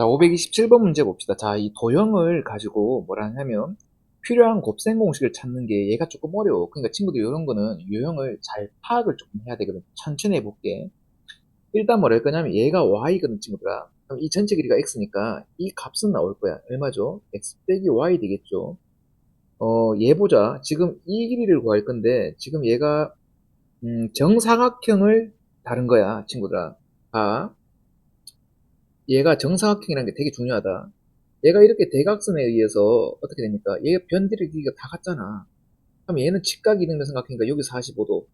자, 527번 문제 봅시다. 자, 이 도형을 가지고 뭐라 하냐면 필요한 곱셈 공식을 찾는 게 얘가 조금 어려워. 그러니까 친구들 이런 거는 유형을 잘 파악을 조금 해야 되거든. 천천히 해볼게. 일단 뭐랄 거냐면 얘가 y거든 친구들아. 그럼 이 전체 길이가 x니까 이 값은 나올 거야. 얼마죠? x 빼기 y 되겠죠. 어, 얘 보자. 지금 이 길이를 구할 건데 지금 얘가 음, 정사각형을 다른 거야, 친구들아. 아, 얘가 정사각형이라는 게 되게 중요하다. 얘가 이렇게 대각선에 의해서 어떻게 됩니까? 얘가 변들의 길이가 다 같잖아. 그럼 얘는 직각 이등변 삼각형이니까 여기 45도,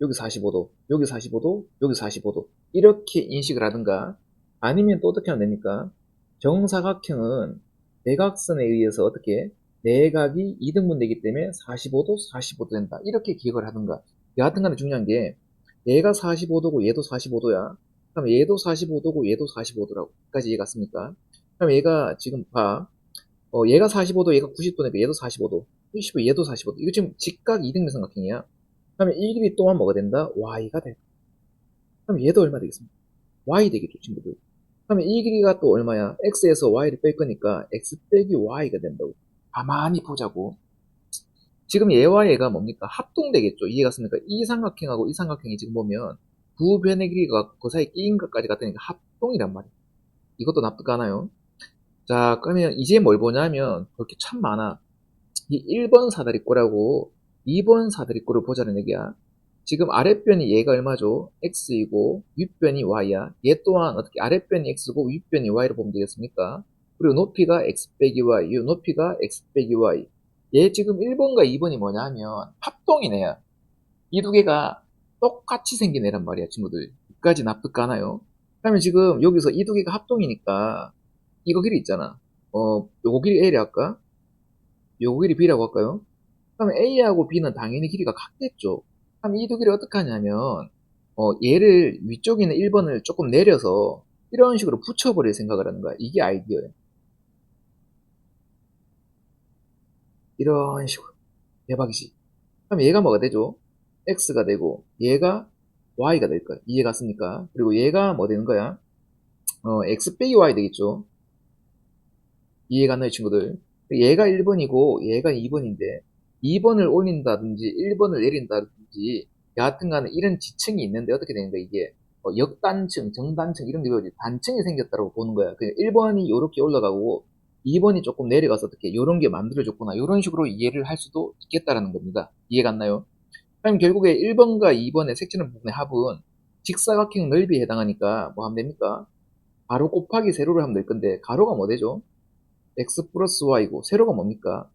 여기 45도, 여기 45도, 여기 45도 이렇게 인식을 하든가 아니면 또 어떻게 하면 됩니까? 정사각형은 대각선에 의해서 어떻게 내각이 이등분되기 때문에 45도, 45도 된다. 이렇게 기억을 하든가 여하튼 간에 중요한 게 얘가 45도고 얘도 45도야. 그럼 얘도 45도고 얘도 45도라고. 까지 이해 갔습니까? 그럼 얘가 지금 봐. 어, 얘가 45도, 얘가 90도니까 얘도 45도. 90도, 얘도 45도. 이거 지금 직각 이등변 삼각형이야. 그러면 이 길이 또한 뭐가 된다? y가 돼. 그럼 얘도 얼마 되겠습니까? y 되겠죠, 친구들. 그러면 이 길이가 또 얼마야? x에서 y를 뺄 거니까 x 빼기 y가 된다고. 가만히 보자고. 지금 얘와 얘가 뭡니까? 합동되겠죠. 이해 갔습니까? 이 삼각형하고 이 삼각형이 지금 보면 두 변의 길이가 그 사이에 끼인 것까지 같으니까 합동이란 말이에요. 이것도 납득 가나요? 자, 그러면 이제 뭘 보냐면 그렇게 참 많아. 이 1번 사다리꼴하고 2번 사다리꼴을 보자는 얘기야. 지금 아랫변이 얘가 얼마죠? x이고 윗변이 y야. 얘 또한 어떻게 아랫변이 x고 윗변이 y로 보면 되겠습니까? 그리고 높이가 x 빼기 y, 이 높이가 x 빼기 y. 얘 지금 1번과 2번이 뭐냐 하면 합동이네요. 이 두 개가 똑같이 생긴 애란 말이야, 친구들. 여기까지 납득 가나요? 그러면 지금 여기서 이 두 개가 합동이니까 이거 길이 있잖아. 어, 요거 길이 A라 할까? 요거 길이 B라고 할까요? 그러면 A하고 B는 당연히 길이가 같겠죠. 그럼 이 두 개를 어떻게 하냐면 어, 얘를 위쪽에 있는 1번을 조금 내려서 이런 식으로 붙여버릴 생각을 하는 거야. 이게 아이디어예요. 이런 식으로. 대박이지. 그럼 얘가 뭐가 되죠? X가 되고 얘가 y가 될 거야. 이해 갔습니까? 그리고 얘가 뭐 되는 거야? 어, x 빼기 y 되겠죠. 이해 갔나요, 친구들? 얘가 1번이고 얘가 2번인데 2번을 올린다든지 1번을 내린다든지 여하튼 간에 이런 지층이 있는데 어떻게 되는 거야, 이게? 어, 역단층, 정단층 이런 게 뭐지? 단층이 생겼다고 보는 거야. 그 1번이 이렇게 올라가고 2번이 조금 내려가서 어떻게 이런 게 만들어졌구나. 이런 식으로 이해를 할 수도 있겠다라는 겁니다. 이해 갔나요? 그럼 결국에 1번과 2번의 색칠한 부분의 합은 직사각형 넓이에 해당하니까 뭐 하면 됩니까? 가로 곱하기 세로를 하면 될 건데 가로가 뭐 되죠? x 플러스 y고 세로가 뭡니까?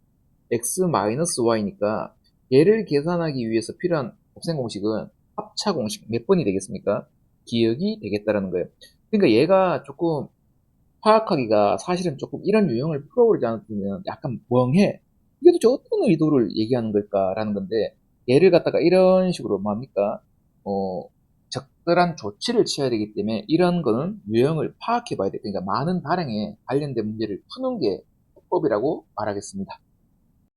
x 마이너스 y니까 얘를 계산하기 위해서 필요한 곱셈 공식은 합차 공식 몇 번이 되겠습니까? 기억이 되겠다라는 거예요. 그러니까 얘가 조금 파악하기가 사실은 조금 이런 유형을 풀어보지 않으면 약간 멍해. 이게 도대체 어떤 의도를 얘기하는 걸까라는 건데 얘를 갖다가 이런 식으로 뭡니까? 어, 적절한 조치를 취해야 되기 때문에 이런 거는 유형을 파악해 봐야 돼. 그러니까 많은 발행에 관련된 문제를 푸는 게 법이라고 말하겠습니다.